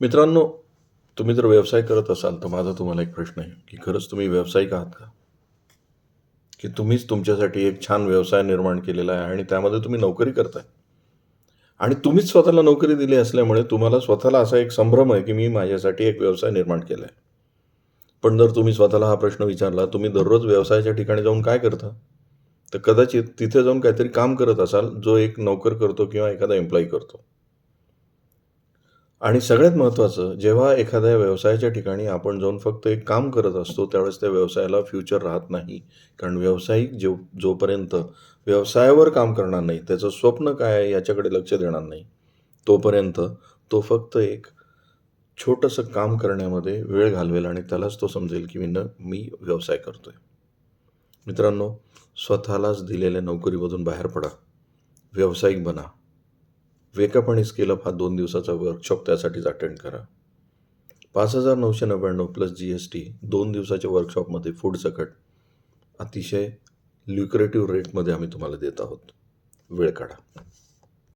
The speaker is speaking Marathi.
मित्रांनो तुम्ही जर व्यवसाय करत असाल तर माझा तुम्हाला एक प्रश्न आहे की खरंच तुम्ही व्यावसायिक आहात का? की तुम्हीच तुमच्यासाठी एक छान व्यवसाय निर्माण केलेला आहे आणि त्यामध्ये तुम्ही नोकरी करताय? आणि तुम्हीच स्वतःला नोकरी दिली असल्यामुळे तुम्हाला स्वतःला असा एक संभ्रम आहे की मी माझ्यासाठी एक व्यवसाय निर्माण केला आहे पण जर तुम्ही स्वतःला हा प्रश्न विचारला तुम्ही दररोज व्यवसायाच्या ठिकाणी जाऊन काय करता? तर कदाचित तिथे जाऊन काहीतरी काम करत असाल जो एक नोकर करतो किंवा एखादा एम्प्लॉई करतो. आणि सगळ्यात महत्त्वाचं जेव्हा एखाद्या व्यवसायाच्या ठिकाणी आपण जाऊन फक्त एक काम करत असतो त्यावेळेस त्या व्यवसायाला फ्युचर राहत नाही. कारण व्यावसायिक जो जोपर्यंत व्यवसायावर काम करणार नाही त्याचं स्वप्न काय आहे याच्याकडे लक्ष देणार नाही तोपर्यंत तो फक्त एक छोटंसं काम करण्यामध्ये वेळ घालवेल आणि त्यालाच तो समजेल की मी न मी व्यवसाय करतोय. मित्रांनो स्वतःलाच दिलेल्या नोकरीमधून बाहेर पडा. व्यावसायिक बना. वेकअप आणि स्केलअप हा दोन दिवसाचा वर्कशॉप त्यासाठीच अटेंड करा. पाच हजार नऊशे नव्याण्णव प्लस जी एस टी दोन दिवसाच्या वर्कशॉपमध्ये फूड सकट. अतिशय ल्युक्रेटिव्ह रेटमध्ये आम्ही तुम्हाला देत आहोत. वेळ काढा.